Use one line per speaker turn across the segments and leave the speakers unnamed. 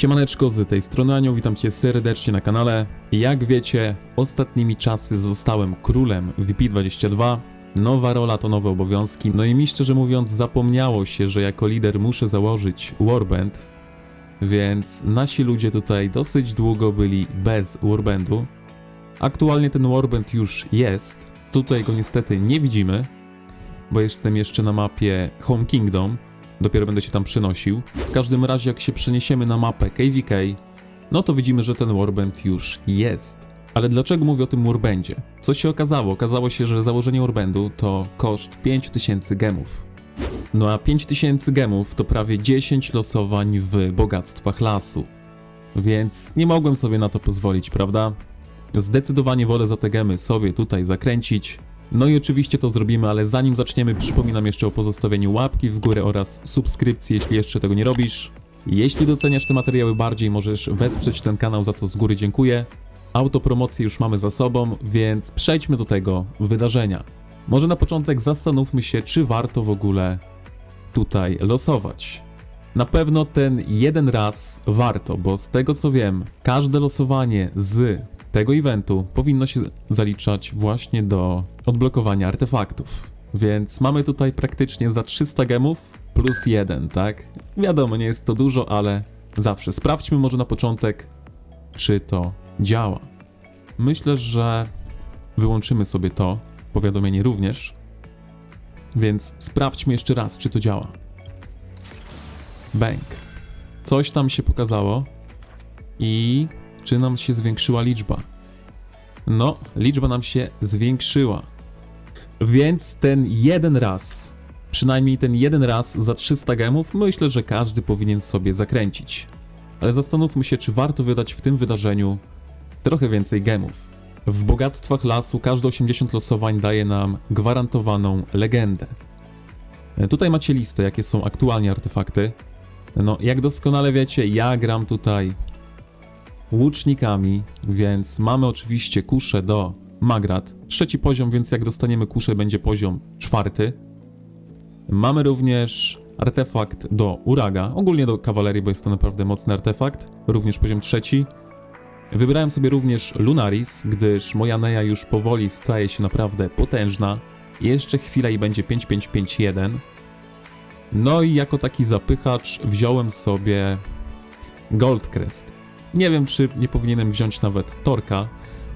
Siemaneczko, z tej strony Anioł, witam Cię serdecznie na kanale. Jak wiecie, ostatnimi czasy zostałem królem VP22. Nowa rola to nowe obowiązki, no i mi szczerze mówiąc zapomniało się, że jako lider muszę założyć Warband, więc nasi ludzie tutaj dosyć długo byli bez Warbandu. Aktualnie ten Warband już jest, tutaj go niestety nie widzimy, bo jestem jeszcze na mapie Home Kingdom, dopiero będę się tam przenosił. W każdym razie, jak się przeniesiemy na mapę KVK, no to widzimy, że ten Warband już jest. Ale dlaczego mówię o tym Warbandzie? Co się okazało? Okazało się, że założenie Warbandu to koszt 5000 gemów. No a 5000 gemów to prawie 10 losowań w bogactwach lasu. Więc nie mogłem sobie na to pozwolić, prawda? Zdecydowanie wolę za te gemy sobie tutaj zakręcić. No i oczywiście to zrobimy, ale zanim zaczniemy, przypominam jeszcze o pozostawieniu łapki w górę oraz subskrypcji, jeśli jeszcze tego nie robisz. Jeśli doceniasz te materiały bardziej, możesz wesprzeć ten kanał, za co z góry dziękuję. Autopromocję już mamy za sobą, więc przejdźmy do tego wydarzenia. Może na początek zastanówmy się, czy warto w ogóle tutaj losować. Na pewno ten jeden raz warto, bo z tego co wiem, każde losowanie z tego eventu powinno się zaliczać właśnie do odblokowania artefaktów. Więc mamy tutaj praktycznie za 300 gemów plus jeden, tak? Wiadomo, nie jest to dużo, ale zawsze sprawdźmy może na początek, czy to działa. Myślę, że wyłączymy sobie to, powiadomienie również, więc sprawdźmy jeszcze raz, czy to działa. Bank. Coś tam się pokazało i czy nam się zwiększyła liczba? No, liczba nam się zwiększyła. Więc ten jeden raz, przynajmniej ten jeden raz za 300 gemów, myślę, że każdy powinien sobie zakręcić. Ale zastanówmy się, czy warto wydać w tym wydarzeniu trochę więcej gemów. W bogactwach lasu każde 80 losowań daje nam gwarantowaną legendę. E, Tutaj macie listę, jakie są aktualnie artefakty. No, jak doskonale wiecie, ja gram tutaj łucznikami, więc mamy oczywiście kuszę do Magrat. Trzeci poziom, więc jak dostaniemy kuszę, będzie poziom czwarty. Mamy również artefakt do Uraga, ogólnie do kawalerii, bo jest to naprawdę mocny artefakt, również poziom trzeci. Wybrałem sobie również Lunaris, gdyż moja Neja już powoli staje się naprawdę potężna. Jeszcze chwila i będzie 5551. No i jako taki zapychacz wziąłem sobie Goldcrest. Nie wiem, czy nie powinienem wziąć nawet Torka,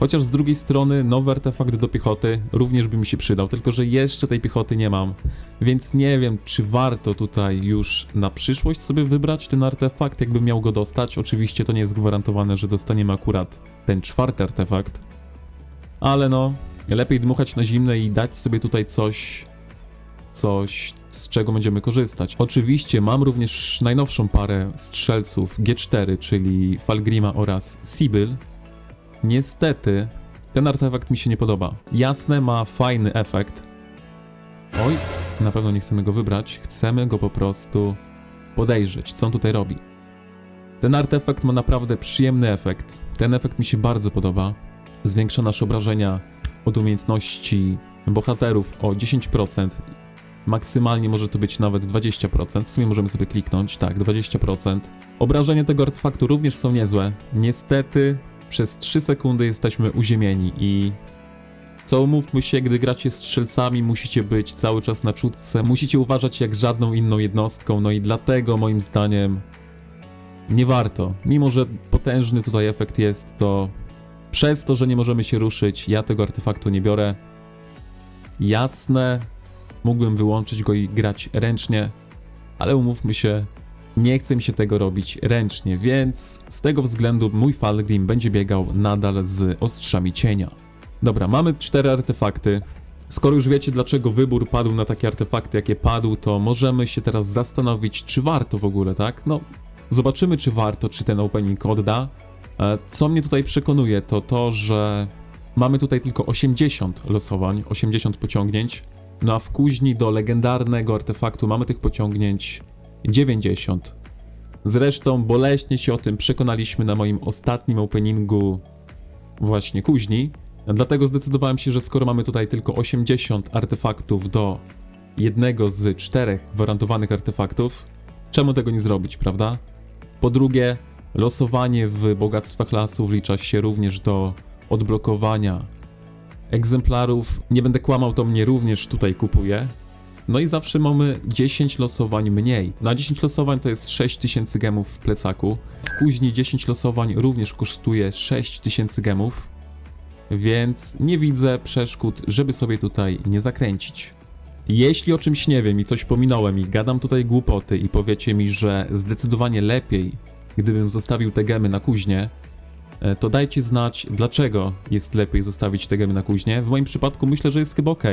chociaż z drugiej strony nowy artefakt do piechoty również by mi się przydał, tylko że jeszcze tej piechoty nie mam, więc nie wiem, czy warto tutaj już na przyszłość sobie wybrać ten artefakt, jakbym miał go dostać. Oczywiście to nie jest gwarantowane, że dostaniemy akurat ten czwarty artefakt, ale no, lepiej dmuchać na zimne i dać sobie tutaj coś, coś, z czego będziemy korzystać. Oczywiście mam również najnowszą parę strzelców G4, czyli Falgrima oraz Sibyl. Niestety, ten artefakt mi się nie podoba. Jasne, ma fajny efekt. Oj, na pewno nie chcemy go wybrać. Chcemy go po prostu podejrzeć, co on tutaj robi. Ten artefakt ma naprawdę przyjemny efekt. Ten efekt mi się bardzo podoba. Zwiększa nasze obrażenia od umiejętności bohaterów o 10%. Maksymalnie może to być nawet 20%. W sumie możemy sobie kliknąć, tak, 20%. Obrażenia tego artefaktu również są niezłe. Niestety, przez 3 sekundy jesteśmy uziemieni i. Co umówmy się, gdy gracie strzelcami, musicie być cały czas na czutce, musicie uważać jak żadną inną jednostką, no i dlatego moim zdaniem nie warto. Mimo, że potężny tutaj efekt jest, to przez to, że nie możemy się ruszyć, ja tego artefaktu nie biorę. Jasne, mógłbym wyłączyć go i grać ręcznie, ale umówmy się, nie chce mi się tego robić ręcznie, więc z tego względu mój Falgrim będzie biegał nadal z ostrzami cienia. Dobra, mamy cztery artefakty. Skoro już wiecie, dlaczego wybór padł na takie artefakty, jakie padł, to możemy się teraz zastanowić, czy warto w ogóle, tak? No, zobaczymy, czy warto, czy ten opening odda. E, Co mnie tutaj przekonuje, to to, że mamy tutaj tylko 80 losowań, 80 pociągnięć, no a w kuźni do legendarnego artefaktu mamy tych pociągnięć 90. Zresztą boleśnie się o tym przekonaliśmy na moim ostatnim openingu właśnie kuźni. Dlatego zdecydowałem się, że skoro mamy tutaj tylko 80 artefaktów do jednego z czterech gwarantowanych artefaktów, czemu tego nie zrobić, prawda? Po drugie, Losowanie w bogactwach lasu wlicza się również do odblokowania egzemplarów. Nie będę kłamał, to mnie również tutaj kupuje. No i zawsze mamy 10 losowań mniej. Na 10 losowań to jest 6000 gemów w plecaku. W kuźni 10 losowań również kosztuje 6000 gemów. Więc nie widzę przeszkód, żeby sobie tutaj nie zakręcić. Jeśli o czymś nie wiem i coś pominąłem i gadam tutaj głupoty i powiecie mi, że zdecydowanie lepiej, gdybym zostawił te gemy na kuźnie, to dajcie znać, dlaczego jest lepiej zostawić te gemy na kuźnie. W moim przypadku myślę, że jest chyba ok,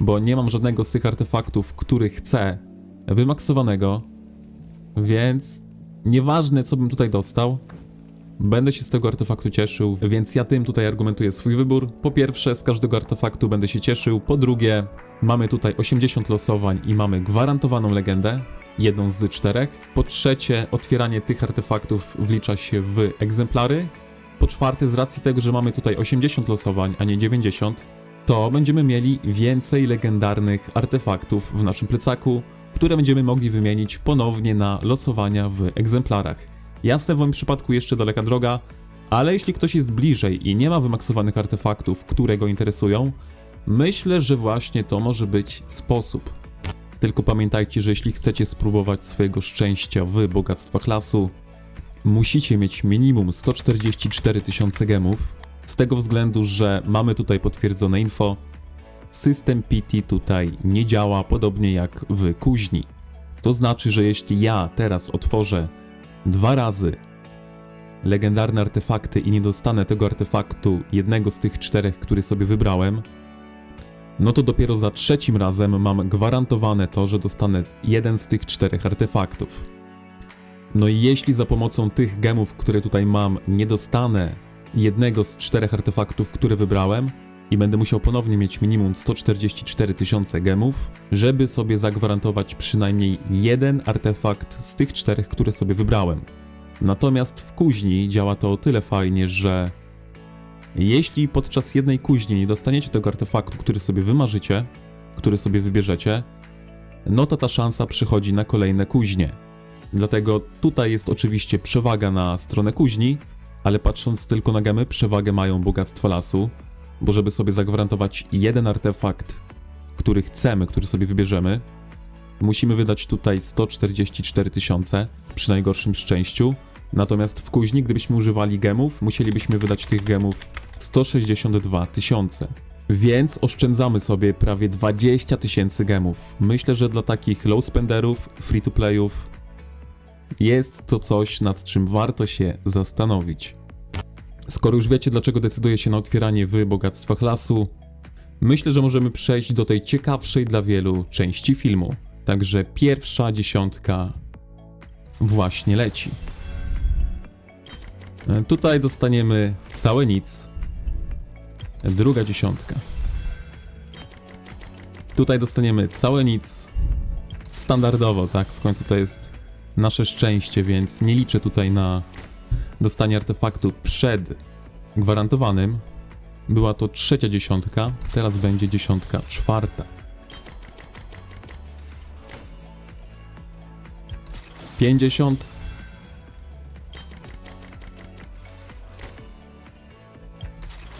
bo nie mam żadnego z tych artefaktów, który chcę, wymaksowanego, więc nieważne co bym tutaj dostał, Będę się z tego artefaktu cieszył, więc ja tym tutaj argumentuję swój wybór. Po pierwsze, z każdego artefaktu będę się cieszył. Po drugie, mamy tutaj 80 losowań i mamy gwarantowaną legendę, jedną z czterech. Po trzecie, otwieranie tych artefaktów wlicza się w egzemplary. Po czwarte, z racji tego, że mamy tutaj 80 losowań, a nie 90, to będziemy mieli więcej legendarnych artefaktów w naszym plecaku, które będziemy mogli wymienić ponownie na losowania w egzemplarach. Jasne, w moim przypadku jeszcze daleka droga, ale jeśli ktoś jest bliżej i nie ma wymaksowanych artefaktów, które go interesują, myślę, że właśnie to może być sposób. Tylko pamiętajcie, że jeśli chcecie spróbować swojego szczęścia w bogactwach lasu, musicie mieć minimum 144 tysiące gemów, z tego względu, że mamy tutaj potwierdzone info. System PT tutaj nie działa podobnie jak w kuźni. To znaczy, że jeśli ja teraz otworzę dwa razy legendarne artefakty i nie dostanę tego artefaktu, jednego z tych czterech, który sobie wybrałem, no to dopiero za trzecim razem mam gwarantowane to, że dostanę jeden z tych czterech artefaktów. No i jeśli za pomocą tych gemów, które tutaj mam, nie dostanę jednego z czterech artefaktów, które wybrałem, i będę musiał ponownie mieć minimum 144 tysiące gemów, żeby sobie zagwarantować przynajmniej jeden artefakt z tych czterech, które sobie wybrałem. Natomiast w kuźni działa to o tyle fajnie, że jeśli podczas jednej kuźni nie dostaniecie tego artefaktu, który sobie wymarzycie, który sobie wybierzecie, no to ta szansa przychodzi na kolejne kuźnie. Dlatego tutaj jest oczywiście przewaga na stronę kuźni, ale patrząc tylko na gemy, przewagę mają bogactwa lasu, bo żeby sobie zagwarantować jeden artefakt, który chcemy, który sobie wybierzemy, musimy wydać tutaj 144 tysiące przy najgorszym szczęściu. Natomiast w kuźni, gdybyśmy używali gemów, musielibyśmy wydać tych gemów 162 tysiące. Więc oszczędzamy sobie prawie 20 tysięcy gemów. Myślę, że dla takich low spenderów, free to playów jest to coś, nad czym warto się zastanowić. Skoro już wiecie, dlaczego decyduję się na otwieranie w bogactwach lasu, myślę, że możemy przejść do tej ciekawszej dla wielu części filmu. Także pierwsza dziesiątka właśnie leci. E, Tutaj dostaniemy całe nic. Druga dziesiątka. Tutaj dostaniemy całe nic. Standardowo, tak? W końcu to jest nasze szczęście, więc nie liczę tutaj na dostanie artefaktu przed gwarantowanym. Była to trzecia dziesiątka, teraz będzie dziesiątka czwarta. Pięćdziesiąt.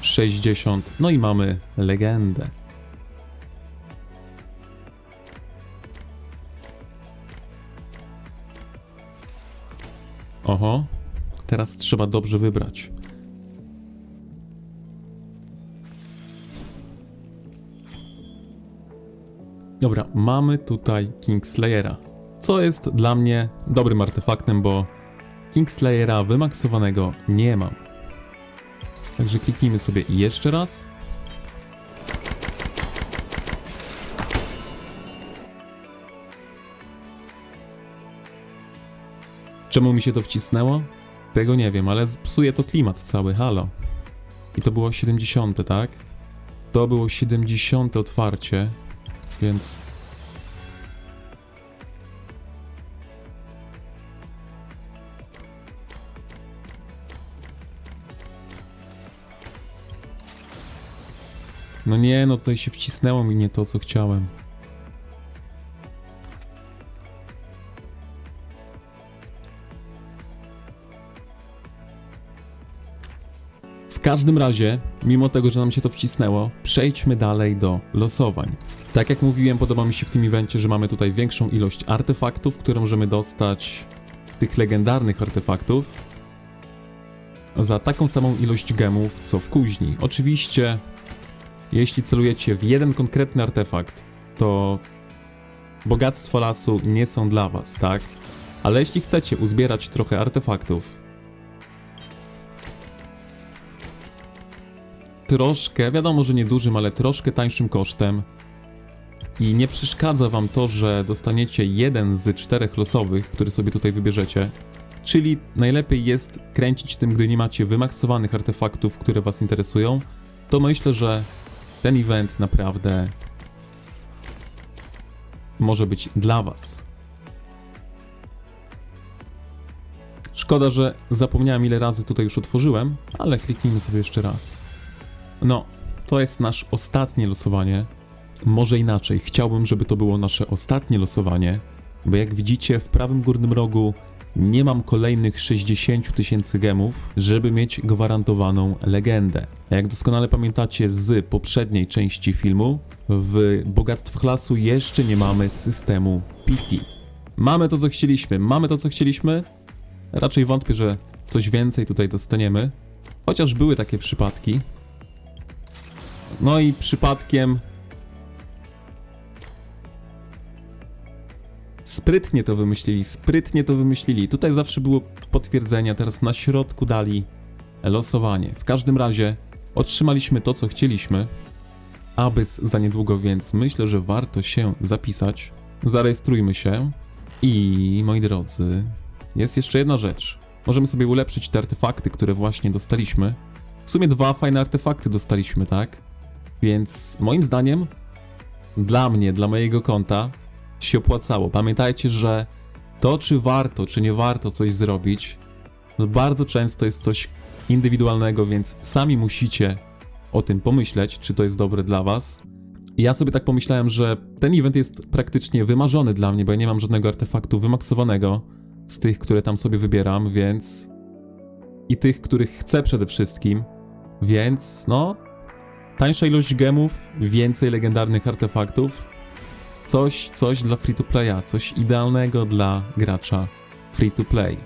Sześćdziesiąt. No i mamy legendę. Oho, teraz trzeba dobrze wybrać. Dobra, mamy tutaj Kingslayera, co jest dla mnie dobrym artefaktem, bo Kingslayera wymaksowanego nie mam. Także kliknijmy sobie jeszcze raz. Czemu mi się to wcisnęło? Tego nie wiem, ale psuje to klimat cały, halo. I to było 70, tak? To było 70 otwarcie, więc... No nie, no tutaj się wcisnęło mi nie to, co chciałem. Każdym razie, mimo tego, że nam się to wcisnęło, przejdźmy dalej do losowań. Tak jak mówiłem, podoba mi się w tym evencie, że mamy tutaj większą ilość artefaktów, które możemy dostać, tych legendarnych artefaktów, za taką samą ilość gemów, co w kuźni. Oczywiście, jeśli celujecie w jeden konkretny artefakt, to bogactwo lasu nie są dla was, tak? Ale jeśli chcecie uzbierać trochę artefaktów, troszkę, wiadomo, że niedużym, ale troszkę tańszym kosztem i nie przeszkadza wam to, że dostaniecie jeden z czterech losowych, który sobie tutaj wybierzecie, czyli najlepiej jest kręcić tym, gdy nie macie wymaksowanych artefaktów, które was interesują, to myślę, że ten event naprawdę może być dla was. Szkoda, że zapomniałem ile razy tutaj już otworzyłem, ale kliknijmy sobie jeszcze raz. No, to jest nasz ostatnie losowanie. Może inaczej, chciałbym, żeby to było nasze ostatnie losowanie, bo jak widzicie w prawym górnym rogu nie mam kolejnych 60 tysięcy gemów, żeby mieć gwarantowaną legendę. Jak doskonale pamiętacie z poprzedniej części filmu, w Bogactwach Lasu jeszcze nie mamy systemu piki. Mamy to, co chcieliśmy, mamy to, co chcieliśmy. Raczej wątpię, że coś więcej tutaj dostaniemy, chociaż były takie przypadki. No i przypadkiem Sprytnie to wymyślili, sprytnie to wymyślili. Tutaj zawsze było potwierdzenie, teraz na środku dali losowanie. W każdym razie otrzymaliśmy to, co chcieliśmy. Abys za niedługo, więc myślę, że warto się zapisać. Zarejestrujmy się. I moi drodzy, jest jeszcze jedna rzecz. Możemy sobie ulepszyć te artefakty, które właśnie dostaliśmy. W sumie dwa fajne artefakty dostaliśmy, tak? Więc moim zdaniem, dla mnie, dla mojego konta, się opłacało. Pamiętajcie, że to, czy warto, czy nie warto coś zrobić, no bardzo często jest coś indywidualnego, więc sami musicie o tym pomyśleć, czy to jest dobre dla Was. Ja sobie tak pomyślałem, że ten event jest praktycznie wymarzony dla mnie, bo ja nie mam żadnego artefaktu wymaksowanego z tych, które tam sobie wybieram, więc. i tych, których chcę przede wszystkim, więc no. Tańsza ilość gemów, więcej legendarnych artefaktów, coś, coś dla free to playa, coś idealnego dla gracza free to play.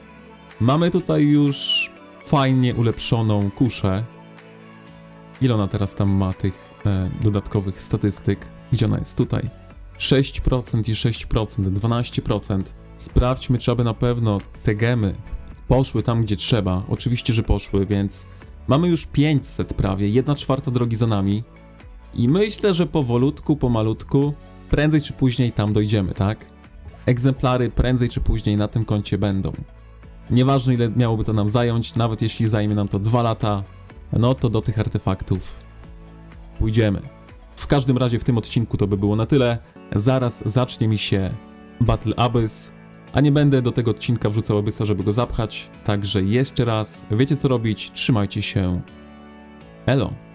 Mamy tutaj już fajnie ulepszoną kuszę. Ile ona teraz tam ma tych e, dodatkowych statystyk? Gdzie ona jest? Tutaj. 6% i 6%, 12%. Sprawdźmy, czy aby na pewno te gemy poszły tam, gdzie trzeba. Oczywiście, że poszły, więc mamy już 500 prawie, 1 czwarta drogi za nami. I myślę, że powolutku, pomalutku prędzej czy później tam dojdziemy, tak? Egzemplary prędzej czy później na tym koncie będą. Nieważne ile miałoby to nam zająć, nawet jeśli zajmie nam to 2 lata, no to do tych artefaktów pójdziemy. W każdym razie w tym odcinku to by było na tyle. Zaraz zacznie mi się Battle Abyss, a nie będę do tego odcinka wrzucał Abyssa, żeby go zapchać. Także jeszcze raz, wiecie co robić, trzymajcie się. Elo.